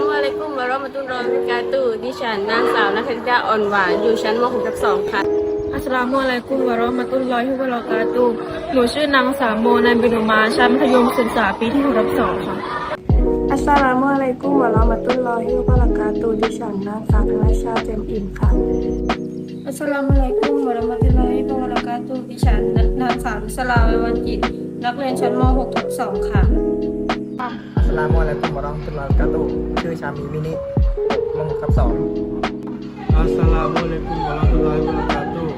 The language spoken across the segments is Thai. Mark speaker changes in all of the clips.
Speaker 1: มอะลัยกุมวะเราะมะตุลลอฮิวะบะเราะกาตุฮ์ดิฉันนางสาวนัทธิดาอ่อนหวานอยู่ชั้นม .6 ทับ2ค่ะ
Speaker 2: อัสสลามุอะลัยกุมวะเราะห์มะตุลลอฮิวะบะเราะกาตุฮ์หนูชื่อนางสาวโมนันบินุมาชั้นมัธยมศึกษาปีที่หกทับสองค่ะ
Speaker 3: อัสสลามุอะลัยกุมวะเราะมะตุลลอฮิวะบะเราะกาตุฮ์ดิฉันนางสาวธนชาเจมอิ่มค่ะ
Speaker 2: อัสสลามุอะลัยกุมวะเราะมะตุลลอฮิวะบะเราะกาตุฮ์ดิฉันนางสาวนุสลาเววันจิต นักเรียนชั้นม .6 ทับ2ค่ะ
Speaker 4: อั สสลามุอะลัยกุมวะเราะห์มะตุลลอฮิวะบะเราะกาตุฮ์ชื่อชามีมินิมงครับสอง
Speaker 5: อัสสลามุอะลัยกุมวะเราะห์มะตุลลอฮิวะบะเราะกาตุฮ์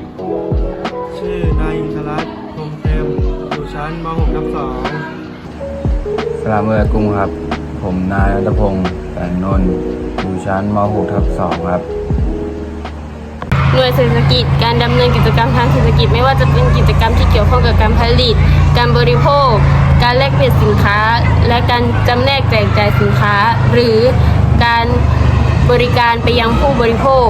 Speaker 5: ชื่อนายอิสรัตน์พรหมเต็มอยู่ชั้นม .6 ทับ2
Speaker 6: สลามอะลัยกุมครับ ผมนายรัตพงศ์แสงนนท์อยู่ชั้นม .6 ทับ2ครับ
Speaker 1: หน่วยเศรษฐกิจการดำเนินกิจกรรมทางเศรษฐกิจไม่ว่าจะเป็นกิจกรรมที่เกี่ยวข้องกับการผลิต การบริโภค การแลกเปลี่ยนสินค้า และการจำแนกแจกจ่ายสินค้า หรือการบริการไปยังผู้บริโภค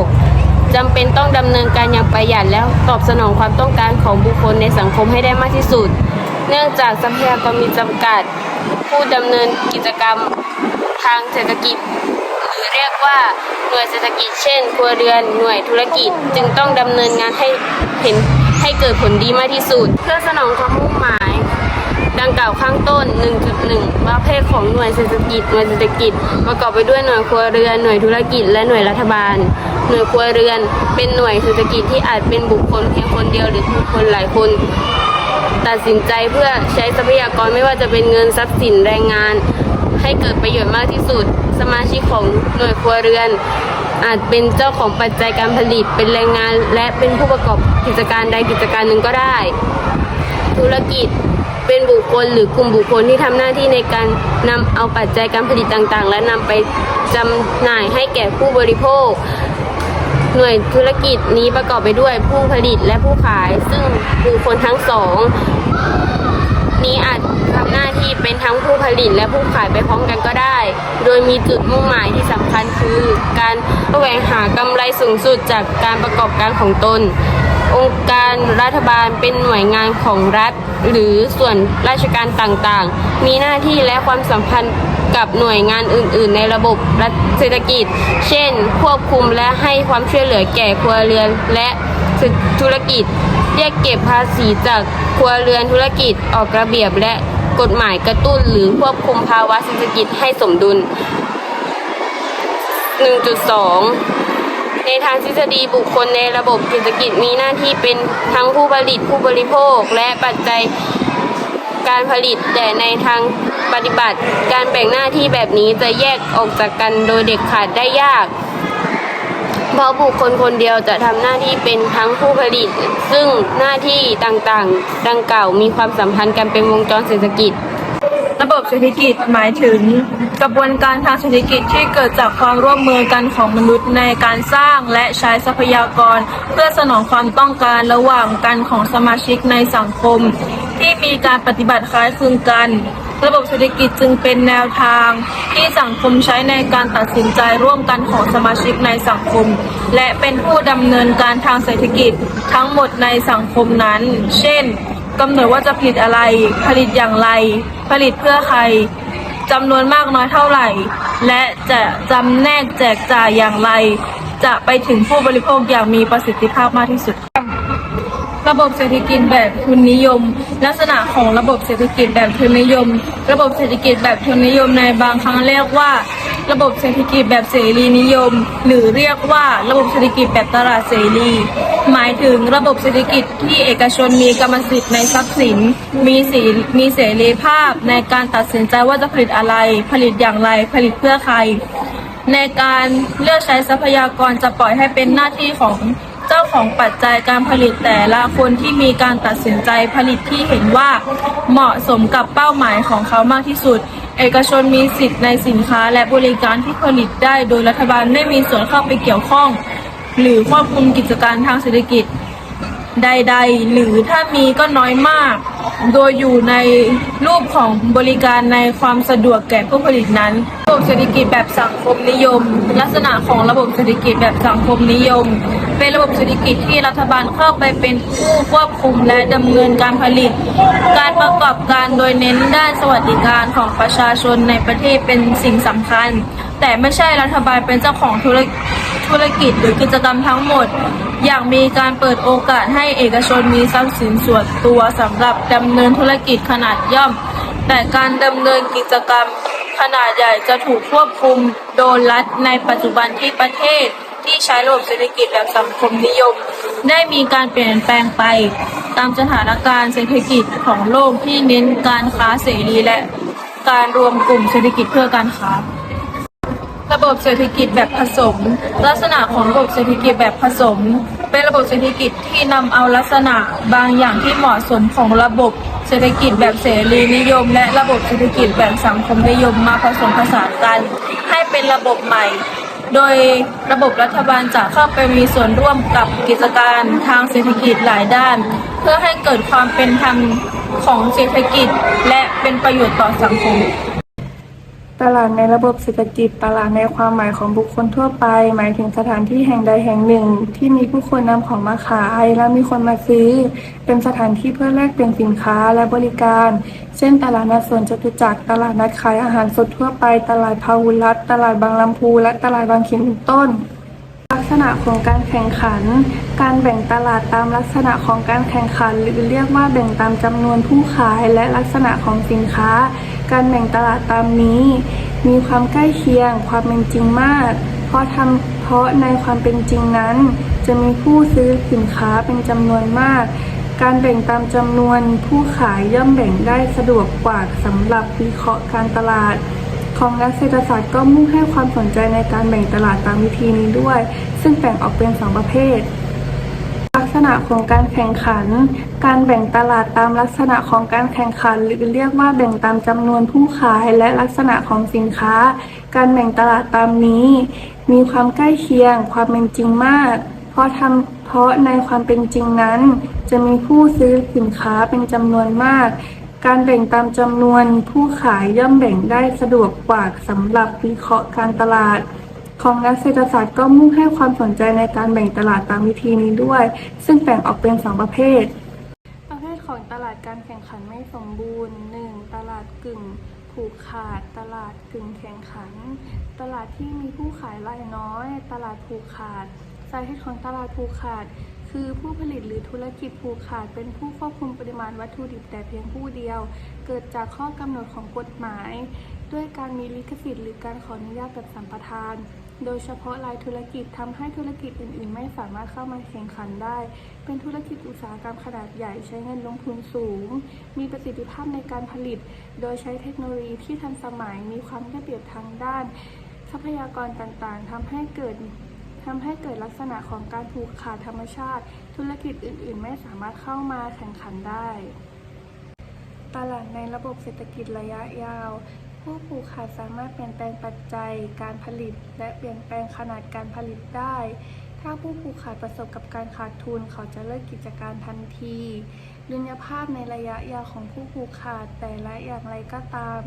Speaker 1: จำเป็นต้องดำเนินการอย่างประหยัดแล้วตอบสนองความต้องการของบุคคลในสังคมให้ได้มากที่สุด เนื่องจากทรัพยากรมีจำกัด ผู้ดำเนินกิจกรรมทางเศรษฐกิจ หรือเรียกว่าหน่วยเศรษฐกิจเช่น ครัวเรือนหน่วยธุรกิจจึงต้องดำเนินงานให้เห็นให้เกิดผลดีมากที่สุด เพื่อสนองความมุ่งหมาย ดังกล่าวข้างต้น 1.1 ประเภทของหน่วยเศรษฐกิจ หน่วยเศรษฐกิจ ประกอบไปด้วยหน่วยครัวเรือน หน่วยธุรกิจ และหน่วยรัฐบาล หน่วยครัวเรือน เป็นหน่วยเศรษฐกิจที่อาจเป็นบุคคลเพียงคนเดียวหรือบุคคลหลายคน ตัดสินใจเพื่อใช้ทรัพยากรไม่ว่าจะเป็นเงินทรัพย์สินแรงงาน ให้เกิดประโยชน์มากที่สุด สมาชิกของหน่วยครัวเรือนอาจเป็นเจ้าของปัจจัยการผลิตเป็นแรงงาน และเป็นผู้ประกอบกิจการใดกิจการหนึ่งก็ได้ ธุรกิจ เป็นบุคคลหรือกลุ่มบุคคลที่ทำหน้าที่ในการนำเอาปัจจัยการผลิตต่างๆ และนำไปจำหน่ายให้แก่ผู้บริโภค หน่วยธุรกิจนี้ประกอบไปด้วยผู้ผลิตและผู้ขาย ซึ่งบุคคลทั้งสองนี้อาจทำหน้าที่เป็นทั้งผู้ผลิตและผู้ขายไปพร้อมกันก็ได้ โดยมีจุดมุ่งหมายที่สำคัญคือ การแสวงหากำไรสูงสุดจากการประกอบการของตน องค์การรัฐบาลเป็นหน่วยงานของรัฐ หรือส่วนราชการต่างๆ มีหน้าที่และความสัมพันธ์กับหน่วยงานอื่น ๆ ในระบบรัฐเศรษฐกิจ เช่น ควบคุมและให้ความช่วยเหลือแก่ครัวเรือนและธุรกิจ เรียกเก็บภาษีจากครัวเรือนธุรกิจออกระเบียบและกฎหมายกระตุ้นหรือควบคุมภาวะเศรษฐกิจให้สมดุล 1.2 ในทางทฤษฎีบุคคลในระบบเศรษฐกิจมีหน้าที่เป็นทั้งผู้ผลิตผู้บริโภค และปัจจัยการผลิตแต่ในทางปฏิบัติ การแบ่งหน้าที่แบบนี้จะแยกออกจากกันโดยเด็ดขาดได้ยากเพราะบุคคลคนเดียวจะทำหน้าที่เป็นทั้งผู้ผลิต ซึ่งหน้าที่ต่างๆ ดังกล่าวมีความสัมพันธ์กันเป็นวงจรเศรษฐกิจ
Speaker 2: เศรษฐกิจหมายถึง กระบวนการทางเศรษฐกิจที่เกิดจากความร่วมมือกันของมนุษย์ในการสร้างและใช้ทรัพยากร เพื่อสนองความต้องการระหว่างกันของสมาชิกในสังคม ที่มีการปฏิบัติคล้ายคลึงกัน ระบบเศรษฐกิจจึงเป็นแนวทาง ที่สังคมใช้ในการตัดสินใจร่วมกันของสมาชิกในสังคม และเป็นผู้ดำเนินการทางเศรษฐกิจทั้งหมดในสังคมนั้น เช่น กำหนดว่าจะผลิตอะไร ผลิตอย่างไร ผลิตเพื่อใครจำนวนมากน้อยเท่าไหร่ และจะจำแนกแจกจ่ายอย่างไร จะไปถึงผู้บริโภคอย่างมีประสิทธิภาพมากที่สุด ระบบเศรษฐกิจแบบทุนนิยม ลักษณะของระบบเศรษฐกิจแบบทุนนิยม ระบบเศรษฐกิจแบบทุนนิยมในบางครั้งเรียกว่า ระบบเศรษฐกิจแบบเสรีนิยม หรือเรียกว่าระบบเศรษฐกิจแบบตลาดเสรี หมายถึงระบบเศรษฐกิจที่เอกชนมีกรรมสิทธิ์ในทรัพย์สิน มีสีมีเสรีภาพในการตัดสินใจว่าจะผลิตอะไร ผลิตอย่างไร ผลิตเพื่อใคร ในการเลือกใช้ทรัพยากรจะปล่อยให้เป็นหน้าที่ของ เจ้าของปัจจัยการผลิตแต่ละคนที่มีการตัดสินใจผลิตที่เห็นว่าเหมาะสมกับเป้าหมายของเขามากที่สุด เอกชนมีสิทธิ์ในสินค้าและบริการที่ผลิตได้ โดยรัฐบาลไม่มีส่วนเข้าไปเกี่ยวข้อง หรือควบคุมกิจการทางเศรษฐกิจ ใด ๆ หรือถ้ามีก็น้อยมาก โดยอยู่ในรูปของบริการในความสะดวกแก่ผู้ผลิตนั้น ระบบเศรษฐกิจแบบสังคมนิยม ลักษณะของระบบเศรษฐกิจแบบสังคมนิยม เป็นระบบเศรษฐกิจที่รัฐบาลเข้าไปเป็นผู้ควบคุมและดำเนินการผลิต การประกอบการโดยเน้นด้านสวัสดิการของประชาชนในประเทศเป็นสิ่งสำคัญ แต่ไม่ใช่รัฐบาลเป็นเจ้าของธุรธุรกิจหรือกิจกรรมทั้งหมด อย่างมีการเปิดโอกาสให้เอกชนมีทรัพย์สินส่วนตัวสำหรับดำเนินธุรกิจขนาดย่อม แต่การดำเนินกิจกรรมขนาดใหญ่จะถูกควบคุมโดยรัฐในปัจจุบันที่ประเทศที่ใช้ระบบเศรษฐกิจแบบสังคมนิยม ได้มีการเปลี่ยนแปลงไป ตามสถานการณ์เศรษฐกิจของโลกที่เน้นการค้าเสรีและการรวมกลุ่มเศรษฐกิจเพื่อการค้า ระบบเศรษฐกิจแบบผสม ลักษณะของระบบเศรษฐกิจแบบผสม เป็นระบบเศรษฐกิจที่นำเอาลักษณะบางอย่างที่เหมาะสมของระบบเศรษฐกิจแบบเสรีนิยม และระบบเศรษฐกิจแบบสังคมนิยมมาผสมผสานกัน ให้เป็นระบบใหม่ โดยระบบรัฐบาลจะเข้าไปมีส่วนร่วมกับกิจการทางเศรษฐกิจหลายด้าน เพื่อให้เกิดความเป็นธรรมของเศรษฐกิจ และเป็นประโยชน์ต่อสังคม
Speaker 3: ตลาดในระบบเศรษฐกิจ ตลาดในความหมายของบุคคลทั่วไป หมายถึงสถานที่แห่งใดแห่งหนึ่ง ที่มีผู้คนนำของมาขายและมีคนมาซื้อ เป็นสถานที่เพื่อแลกเปลี่ยนสินค้าและบริการ เช่น ตลาดนัดสวนจตุจักรตลาดนัดขายอาหารสดทั่วไป ตลาดพาหุรัตตลาดบางลำพู และตลาดบางเขนเป็นต้น ษณะของการแข่งขัน การแบ่งตลาดตามลักษณะของการแข่งขัน หรือเรียกว่าแบ่งตามจำนวนผู้ขายและลักษณะของสินค้า การแบ่งตลาดตามนี้ มีความใกล้เคียง ความเป็นจริงมาก เพราะทำเพราะในความเป็นจริงนั้น จะมีผู้ซื้อสินค้าเป็นจำนวนมาก การแบ่งตามจำนวนผู้ขายย่อมแบ่งได้สะดวกกว่าสำหรับวิเคราะห์การตลาด ของนักเศรษฐศาสตร์ก็มุ่งให้ความสนใจในการแบ่งตลาดตามวิธีนี้ด้วย ซึ่งแบ่งออกเป็นสองประเภท ลักษณะของการแข่งขัน การแบ่งตลาดตามลักษณะของการแข่งขัน หรือเรียกว่าแบ่งตามจำนวนผู้ขายและลักษณะของสินค้า การแบ่งตลาดตามนี้ มีความใกล้เคียง ความเป็นจริงมาก เพราะทำเพราะในความเป็นจริงนั้น จะมีผู้ซื้อสินค้าเป็นจำนวนมาก การแบ่งตามจำนวนผู้ขายย่อมแบ่งได้สะดวกกว่าสำหรับวิเคราะห์การตลาด ของนักเศรษฐศาสตร์ก็มุ่งให้ความสนใจในการแบ่งตลาดตามวิธีนี้ด้วย ซึ่งแบ่งออกเป็นสองประเภท ประเภทของตลาดการแข่งขันไม่สมบูรณ์ 1. ตลาดกึ่งผูกขาด ตลาดกึ่งแข่งขัน ตลาดที่มีผู้ขายรายน้อย ตลาดผูกขาดสาเหตุของตลาดผูกขาด คือผู้ผลิตหรือธุรกิจผูกขาดเป็นผู้ควบคุมปริมาณวัตถุดิบแต่เพียงผู้เดียว เกิดจากข้อกำหนดของกฎหมาย ด้วยการมีลิขสิทธิ์หรือการขออนุญาตแบบสัมปทาน โดยเฉพาะรายธุรกิจทำให้ธุรกิจอื่น ๆ ไม่สามารถเข้ามาแข่งขันได้ เป็นธุรกิจอุตสาหกรรมขนาดใหญ่ใช้เงินลงทุนสูง มีประสิทธิภาพในการผลิต โดยใช้เทคโนโลยีที่ทันสมัยมีความได้เปรียบทางด้าน ทรัพยากรต่าง ๆทำให้เกิด ทำให้เกิดลักษณะของการผูกขาดธรรมชาติ ธุรกิจอื่น ๆ ไม่สามารถเข้ามาแข่งขันได้ ตลาดในระบบเศรษฐกิจระยะยาว ผู้ผูกขาดสามารถเปลี่ยนแปลงปัจจัย การผลิต และเปลี่ยนแปลงขนาดการผลิตได้ ถ้าผู้ผูกขาดประสบกับการขาดทุน เขาจะเลิกกิจการทันทีดุลยภาพในระยะยาวของผู้ผูกขาดแต่ละอย่างไรก็ตาม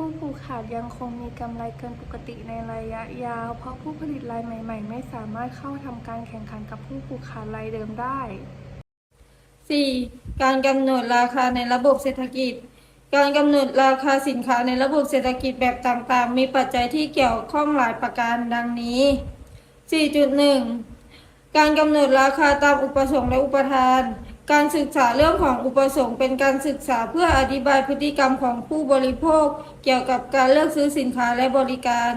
Speaker 3: ผู้ผูกขาดยังคงมีกำไรเกินปกติในระยะยาว เพราะผู้ผลิตรายใหม่ ๆ ไม่สามารถเข้าทำการแข่งขันกับผู้ผูกขาดรายเดิมได้
Speaker 7: 4. การกำหนดราคาในระบบเศรษฐกิจ การกำหนดราคาสินค้าในระบบเศรษฐกิจแบบต่างๆ มีปัจจัยที่เกี่ยวข้องหลายประการดังนี้ 4.1 การกำหนดราคาตามอุปสงค์และอุปทาน การศึกษาเรื่องของอุปสงค์เป็นการศึกษาเพื่ออธิบายพฤติกรรมของผู้บริโภค เกี่ยวกับการเลือกซื้อสินค้าและบริการ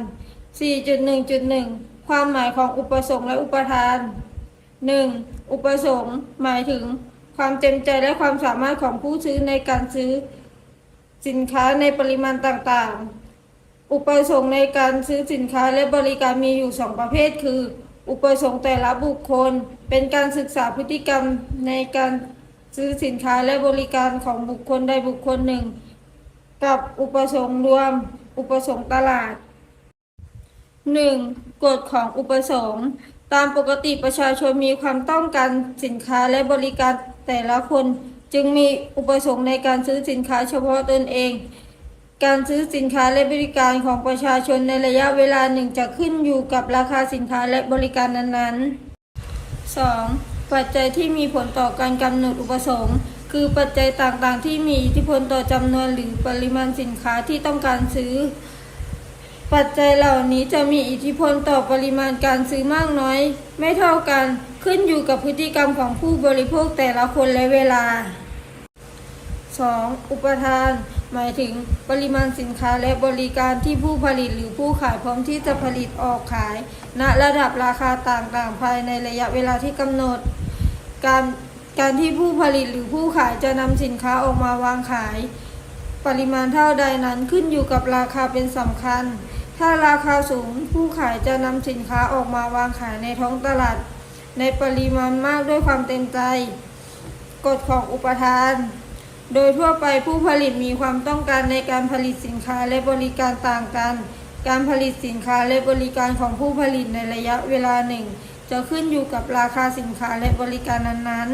Speaker 7: 4.1.1 ความหมายของอุปสงค์และอุปทาน 1. อุปสงค์หมายถึง ความเต็มใจและความสามารถของผู้ซื้อในการซื้อ สินค้าในปริมาณต่างๆ อุปสงค์ในการซื้อสินค้าและบริการมีอยู่สองประเภทคือ อุปสงค์แต่ละบุคคล เป็นการศึกษาพฤติกรรมในการซื้อสินค้าและบริการของบุคคลใดบุคคลหนึ่ง กับอุปสงค์รวม อุปสงค์ตลาด 1. กฎของอุปสงค์ ตามปกติประชาชนมีความต้องการสินค้าและบริการแต่ละคน จึงมีอุปสงค์ในการซื้อสินค้าเฉพาะตนเอง การซื้อสินค้าและบริการของประชาชนในระยะเวลาหนึ่งจะขึ้นอยู่กับราคาสินค้าและบริการนั้นๆ 2. ปัจจัยที่มีผลต่อการกำหนดอุปสงค์ คือปัจจัยต่างๆ ที่มีอิทธิพลต่อจำนวนหรือปริมาณสินค้าที่ต้องการซื้อ ปัจจัยเหล่านี้จะมีอิทธิพลต่อปริมาณการซื้อมากน้อย ไม่เท่ากันขึ้นอยู่กับพฤติกรรมของผู้บริโภคแต่ละคนและเวลา 2. อุปทาน หมายถึงปริมาณสินค้าและบริการที่ผู้ผลิตหรือผู้ขายพร้อมที่จะผลิตออกขาย ณระดับราคาต่างๆ ภายในระยะเวลาที่กำหนด การการที่ผู้ผลิตหรือผู้ขายจะนำสินค้าออกมาวางขาย ปริมาณเท่าใดนั้นขึ้นอยู่กับราคาเป็นสำคัญ ถ้าราคาสูงผู้ขายจะนำสินค้าออกมาวางขายในท้องตลาด ในปริมาณมากด้วยความเต็มใจ กฎของอุปทาน โดยทั่วไปผู้ผลิตมีความต้องการในการผลิตสินค้าและบริการต่างกัน การผลิตสินค้าและบริการของผู้ผลิตในระยะเวลาหนึ่ง จะขึ้นอยู่กับราคาสินค้าและบริการนั้น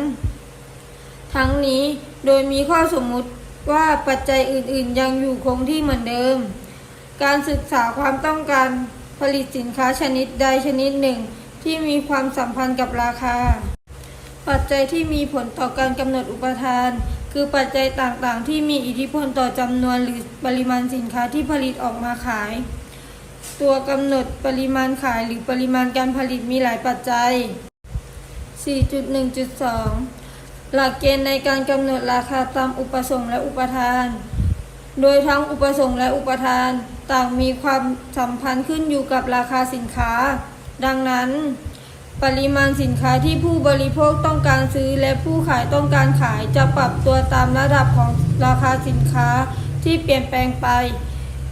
Speaker 7: ๆ ทั้งนี้โดยมีข้อสมมุติว่าปัจจัยอื่นๆ ยังอยู่คงที่เหมือนเดิม การศึกษาความต้องการผลิตสินค้าชนิดใดชนิดหนึ่ง ที่มีความสัมพันธ์กับราคา ปัจจัยที่มีผลต่อการกำหนดอุปทาน คือปัจจัยต่างๆ ที่มีอิทธิพลต่อจำนวนหรือปริมาณสินค้าที่ผลิตออกมาขาย ตัวกำหนดปริมาณขายหรือปริมาณการผลิตมีหลายปัจจัย 4.1.2 หลักเกณฑ์ในการกำหนดราคาตามอุปสงค์และอุปทาน โดยทั้งอุปสงค์และอุปทานต่างมีความสัมพันธ์ขึ้นอยู่กับราคาสินค้า ดังนั้น ปริมาณสินค้าที่ผู้บริโภคต้องการซื้อและผู้ขายต้องการขายจะปรับตัวตามระดับของราคาสินค้าที่เปลี่ยนแปลงไป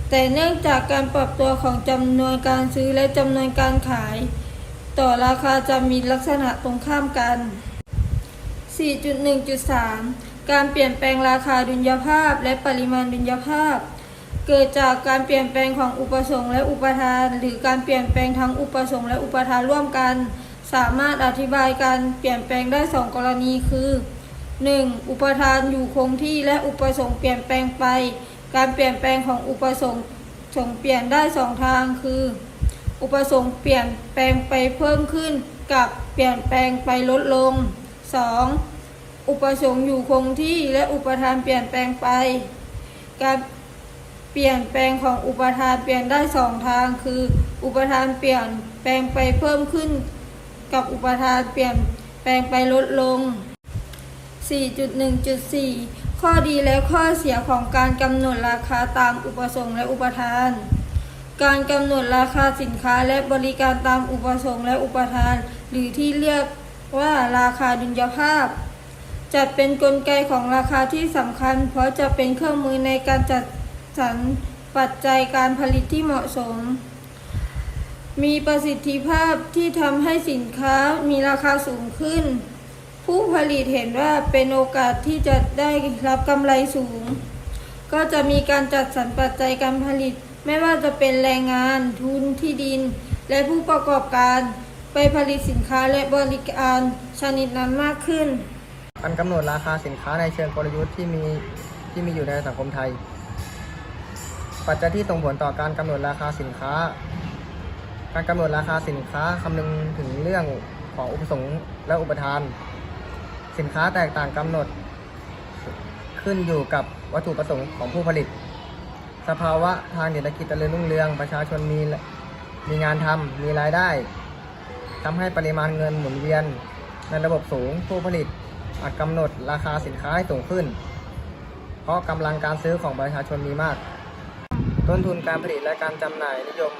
Speaker 7: แต่เนื่องจากการปรับตัวของจำนวนการซื้อและจำนวนการขาย ต่อราคาจะมีลักษณะตรงข้ามกัน 4.1.3 การเปลี่ยนแปลงราคาดุลยภาพและปริมาณดุลยภาพ เกิดจากการเปลี่ยนแปลงของอุปสงค์และอุปทาน หรือการเปลี่ยนแปลงทั้งอุปสงค์และอุปทานร่วมกัน สามารถอธิบายการเปลี่ยนแปลงได้สองกรณีคือ 1. อุปทานอยู่คงที่และอุปสงค์เปลี่ยนแปลงไป การเปลี่ยนแปลงของอุปสงค์ส่งเปลี่ยนได้สองทางคือ อุปสงค์เปลี่ยนแปลงไปเพิ่มขึ้นกับเปลี่ยนแปลงไปลดลง 2. อุปสงค์อยู่คงที่และอุปทานเปลี่ยนแปลงไป การเปลี่ยนแปลงของอุปทานเปลี่ยนได้สองทางคือ อุปทานเปลี่ยนแปลงไปเพิ่มขึ้น กับอุปทานเปลี่ยนแปลงไปลดลง 4.1.4 ข้อดีและข้อเสียของการกำหนดราคาตามอุปสงค์และอุปทาน การกำหนดราคาสินค้าและบริการตามอุปสงค์และอุปทาน หรือที่เรียกว่าราคาดุลยภาพ จัดเป็นนกลไกของราคาที่สำคัญ เพราะจะเป็นเครื่องมือในการจัดสรรปัจจัยการผลิตที่เหมาะสม มีประสิทธิภาพที่ทำให้สินค้ามีราคาสูงขึ้น ผู้ผลิตเห็นว่าเป็นโอกาสที่จะได้รับกำไรสูง ก็จะมีการจัดสรรปัจจัยการผลิต ไม่ว่าจะเป็นแรงงานทุนที่ดิน และผู้ประกอบการ ไปผลิตสินค้าและบริการชนิดนั้นมากขึ้น
Speaker 4: การกำหนดราคาสินค้าในเชิงกลยุทธ์ที่มีที่มีอยู่ในสังคมไทย ปัจจัยที่ส่งผลต่อการกำหนดราคาสินค้า การกำหนดราคาสินค้าคำนึงถึงเรื่องของอุปสงค์และอุปทาน สินค้าแตกต่างกำหนด ขึ้นอยู่กับวัตถุประสงค์ของผู้ผลิต สภาวะทางเศรษฐกิจเจริญรุ่งเรือง ประชาชนมีมีงานทำมีรายได้ทำให้ปริมาณเงินหมุนเวียน ในระบบสูงผู้ผลิตอาจกำหนดราคาสินค้าให้สูงขึ้น เพราะกำลังการซื้อของประชาชนมีมาก ต้นทุนการผลิตและการจำหน่ายนิยม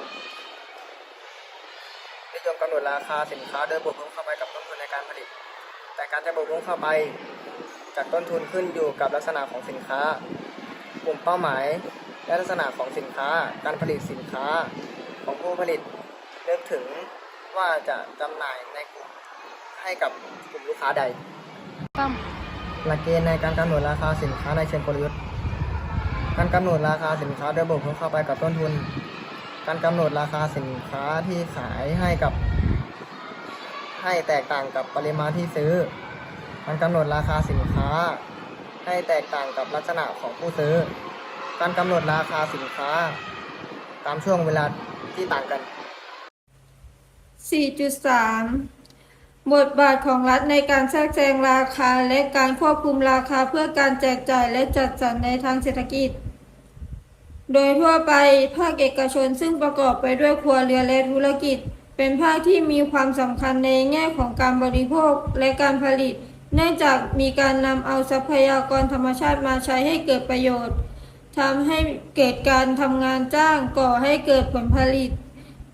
Speaker 4: หนดราคาสินค้าโดยบวกเพิ่มเข้าไปกับต้นทุนในการผลิต แต่การจะบวกเพิ่มเข้าไป จากต้นทุนขึ้นอยู่กับลักษณะของสินค้า กลุ่มเป้าหมาย และลักษณะของสินค้า การผลิตสินค้าของผู้ผลิตเลือกถึงว่าจะจำหน่ายในกลุ่มให้กับกลุ่มลูกค้าใดหลักเกณฑ์ในการกำหนดราคาสินค้าในเชิงกลยุทธ์ การกำหนดราคาสินค้าโดยบวกเพิ่มเข้าไปกับต้นทุน การกำหนดราคาสินค้าที่ขายให้กับ ให้แตกต่างกับปริมาณที่ซื้อ การกำหนดราคาสินค้า ให้แตกต่างกับลักษณะของผู้ซื้อ การกำหนดราคาสินค้า ตามช่วงเวลาที่ต่างกัน
Speaker 7: 4.3 บทบาทของรัฐในการแทรกแซงราคาและการควบคุมราคาเพื่อการแจกจ่ายและจัดสรรในทางเศรษฐกิจ โดยทั่วไปภาคเอกชนซึ่งประกอบไปด้วยครัวเรือนและธุรกิจ เป็นภาคที่มีความสำคัญในแง่ของการบริโภคและการผลิต เนื่องจากมีการนำเอาทรัพยากรธรรมชาติมาใช้ให้เกิดประโยชน์ทำให้เกิดการทำงานจ้างก่อให้เกิดผลผลิต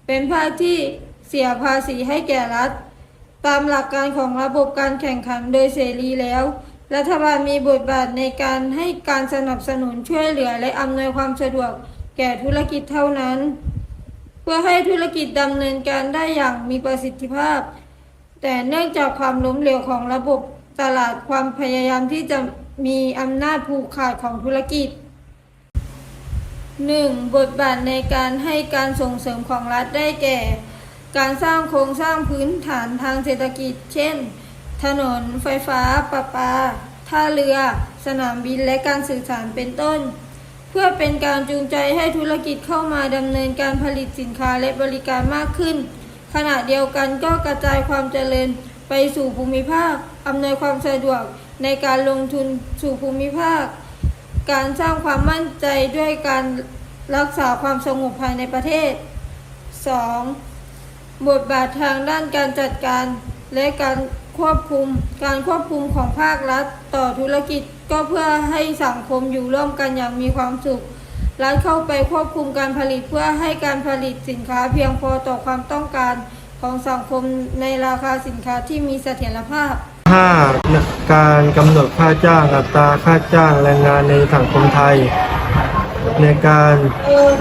Speaker 7: เป็นภาคที่เสียภาษีให้แก่รัฐ ตามหลักการของระบบการแข่งขันโดยเสรีแล้ว รัฐบาลมีบทบาทในการให้การสนับสนุนช่วยเหลือและอำนวยความสะดวกแก่ธุรกิจเท่านั้น เพื่อให้ธุรกิจดำเนินการได้อย่างมีประสิทธิภาพ แต่เนื่องจากความล้มเหลวของระบบตลาดความพยายามที่จะมีอำนาจผูกขาดของธุรกิจ 1. บทบาทในการให้การส่งเสริมของรัฐได้แก่ การสร้างโครงสร้างพื้นฐานทางเศรษฐกิจ เช่น ถนนไฟฟ้าประปา ท่าเรือ สนามบินและการสื่อสารเป็นต้น เพื่อเป็นการจูงใจให้ธุรกิจเข้ามาดำเนินการผลิตสินค้าและบริการมากขึ้น ขณะเดียวกันก็กระจายความเจริญไปสู่ภูมิภาค อำนวยความสะดวกในการลงทุนสู่ภูมิภาค การสร้างความมั่นใจด้วยการรักษาความสงบภายในประเทศ 2. บทบาททางด้านการจัดการและการ ควบคุม การควบคุมของภาครัฐ ต่อธุรกิจก็เพื่อให้สังคมอยู่ร่วมกันอย่างมีความสุข รัฐเข้าไปควบคุมการผลิตเพื่อให้การผลิตสินค้าเพียงพอต่อความต้องการของสังคมในราคาสินค้าที่มีเสถียรภาพ
Speaker 5: 5. การกำหนดค่าจ้างอัตราค่าจ้างแรงงานในสังคมไทย ในการ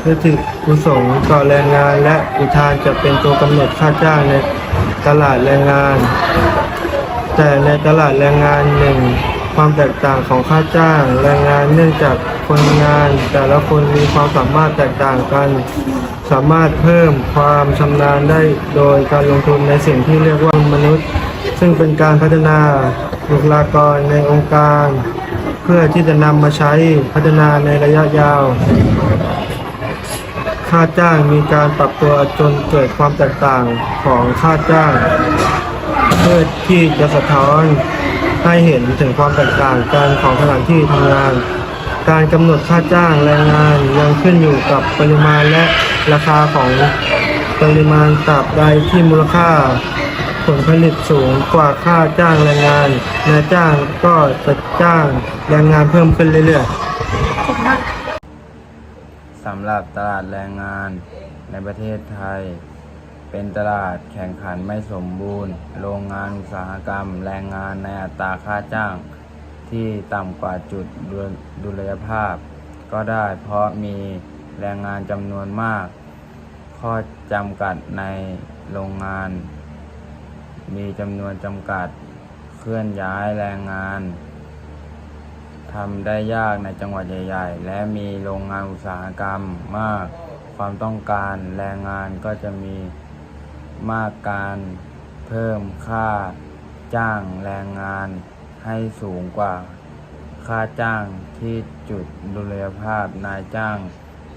Speaker 5: ยุติกุศลต่อแรงงานและอุทานจะเป็นตัวกำหนดค่าจ้างในตลาดแรงงาน แต่ในตลาดแรงงานหนึ่งความแตกต่างของค่าจ้างแรงงานเนื่องจากคนงาน แต่ละคนมีความสามารถแตกต่างกัน สามารถเพิ่มความชำนาญได้โดยการลงทุนในสิ่งที่เรียกว่ามนุษย์ ซึ่งเป็นการพัฒนาบุคลากรในองค์การ เพื่อที่จะนำมาใช้พัฒนาในระยะยาว ค่าจ้างมีการปรับตัวจนเกิดความแตกต่างของค่าจ้าง เพื่อที่จะสะท้อนให้เห็นถึงความแตกต่างกันของสถานที่ทำงาน การกำหนดค่าจ้างแรงงานยังขึ้นอยู่กับปริมาณและราคาของปริมาณตราบใดที่มูลค่าผลผลิตสูงกว่าค่าจ้างแรงงานนายจ้างก็จะจ้างแรงงานเพิ่มขึ้นเรื่อยๆ
Speaker 6: สำหรับตลาดแรงงานในประเทศไทย เป็นตลาดแข่งขันไม่สมบูรณ์ โรงงานอุตสาหกรรม แรงงานในอัตราค่าจ้าง ที่ต่ำกว่าจุดดุลยภาพ ก็ได้เพราะมีแรงงานจำนวนมาก ข้อจำกัดในโรงงาน มีจำนวนจำกัดเคลื่อนย้ายแรงงานทำได้ยากในจังหวัดใหญ่ ๆ และมีโรงงานอุตสาหกรรมมาก ความต้องการแรงงานก็จะมี มากการเพิ่มค่าจ้างแรงงานให้สูงกว่า ค่าจ้างที่จุดดุลยภาพนายจ้าง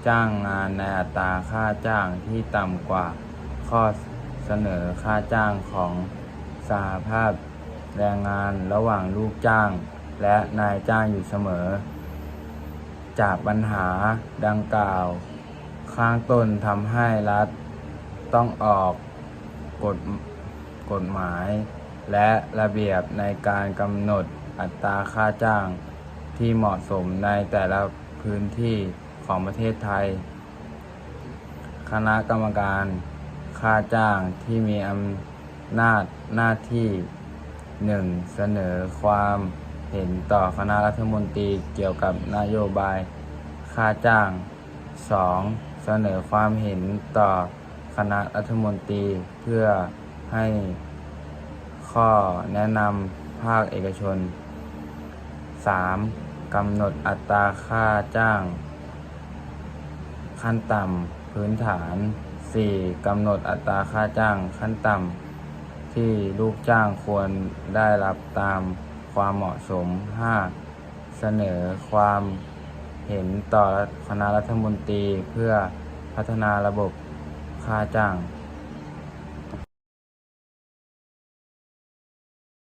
Speaker 6: จ้างงานในอัตราค่าจ้างที่ต่ำกว่า ข้อเสนอค่าจ้างของสหภาพแรงงานระหว่างลูกจ้าง และนายจ้างอยู่เสมอ จากปัญหาดังกล่าว ข้างต้นทำให้รัฐต้องออก กฎกฎหมาย และระเบียบในการกำหนดอัตราค่าจ้างที่เหมาะสมในแต่ละพื้นที่ของประเทศไทย คณะกรรมการค่าจ้างที่มีอำนาจหน้าที่ 1. เสนอความเห็นต่อคณะรัฐมนตรีเกี่ยวกับนโยบาย ค่าจ้าง 2. เสนอความเห็นต่อ คณะรัฐมนตรีเพื่อให้ข้อแนะนำภาคเอกชน 3. กำหนดอัตราค่าจ้าง ขั้นต่ำพื้นฐาน 4. กำหนดอัตราค่าจ้างขั้นต่ำที่ลูกจ้างควรได้รับตามความเหมาะสม 5. เสนอความเห็นต่อคณะรัฐมนตรีเพื่อพัฒนาระบบ ค่าจ้าง